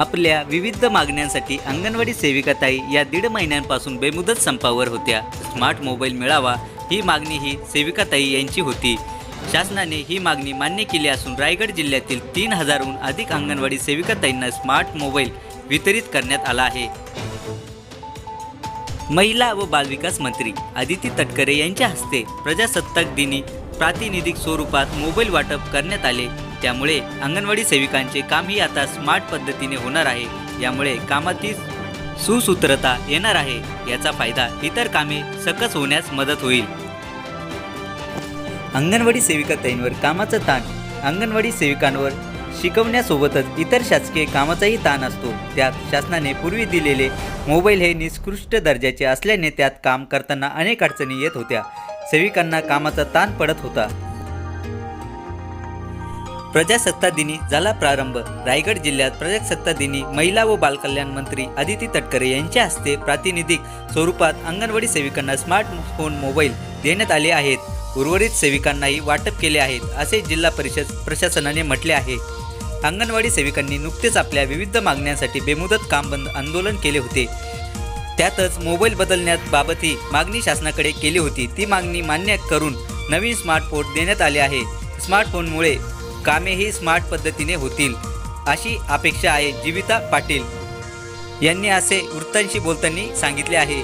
आपल्या विविध मागण्यांसाठी अंगणवाडी सेविकाताई या दीड महिन्यांपासून बेमुदत संपावर होत्या. स्मार्ट मोबाईल मिळावा ही मागणी ही सेविकाताई यांची होती. शासनाने ही मागणी मान्य केली असून रायगड जिल्ह्यातील तीन हजारहून अधिक अंगणवाडी सेविकाताईंना स्मार्ट मोबाईल वितरित करण्यात आला आहे. महिला व बालविकास मंत्री आदिती तटकरे यांच्या हस्ते प्रजासत्ताक दिनी प्रातिनिधिक स्वरूपात मोबाईल वाटप करण्यात आले. त्यामुळे अंगणवाडी सेविकांचे कामही आता स्मार्ट पद्धतीने होणार आहे. यामुळे कामातील सुसूत्रता येणार आहे. याचा फायदा इतर कामे सकस होण्यास मदत होईल. अंगणवाडी सेविकाताईंवर कामाचा ताण. अंगणवाडी सेविकांवर शिकवण्यासोबतच इतर शासकीय कामाचाही ताण असतो. त्यात शासनाने पूर्वी दिलेले मोबाईल हे निकृष्ट दर्जाचे असल्याने त्यात काम करताना अनेक अडचणी येत होत्या. सेविकांना कामाचा ताण पडत होता. प्रजासत्ता दिनी झाला प्रारंभ. रायगड जिल्ह्यात प्रजासत्ता दिनी महिला व बालकल्याण मंत्री आदिती तटकरे यांच्या हस्ते प्रातिनिधिक स्वरूपात अंगणवाडी सेविकांना स्मार्टफोन मोबाईल देण्यात आले आहेत. उर्वरित सेविकांनाही वाटप केले आहेत असे जिल्हा परिषद प्रशासनाने म्हटले आहे. अंगणवाडी सेविकांनी नुकतेच आपल्या विविध मागण्यांसाठी बेमुदत काम बंद आंदोलन केले होते. त्यातच मोबाईल बदलण्यात बाबतही मागणी शासनाकडे केली होती. ती मागणी मान्य करून नवीन स्मार्टफोन देण्यात आले आहे. स्मार्टफोनमुळे कामेही स्मार्ट पद्धतीने होतील अशी अपेक्षा आहे जीविता पाटील. यांनी असे वृत्तांशी बोलताना सांगितले आहे.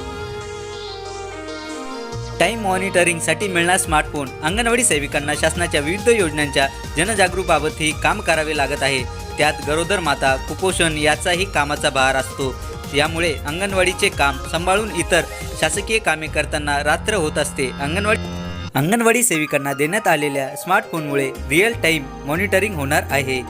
टाईम मॉनिटरिंगसाठी मिळणार स्मार्टफोन अंगणवाडी सेविकांना शासनाच्या विविध योजनांच्या जनजागृतीबाबतही काम करावे लागत आहे. त्यात गरोदर माता कुपोषण याचाही कामाचा भार असतो. यामुळे अंगणवाडीचे काम सांभाळून इतर शासकीय कामे करताना रात्र होत असते. अंगणवाडी अंगणवाडी सेविकांना देण्यात आलेल्या स्मार्टफोनमुळे रिअल टाईम मॉनिटरिंग होणार आहे.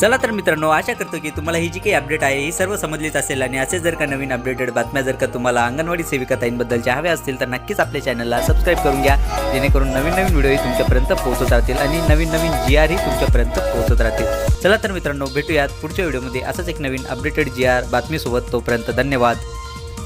चला तर मित्रांनो आशा करतो की तुम्हाला ही जी काही अपडेट आहे ही सर्व समजलीच असेल आणि असे जर का नवीन अपडेटेड बातम्या जर का तुम्हाला अंगणवाडी सेविका ताईंबद्दलच्या हव्या असतील तर नक्कीच आपल्या चॅनलला सबस्क्राईब करून घ्या. जेणेकरून नवीन नवीन व्हिडिओही तुमच्यापर्यंत पोहोचत राहतील आणि नवीन नवीन जी आरही तुमच्यापर्यंत पोहोचत राहतील. चला तर मित्रांनो भेटूयात पुढच्या व्हिडिओमध्ये असंच एक नवीन अपडेटेड जी आर बातमीसोबत. तोपर्यंत धन्यवाद.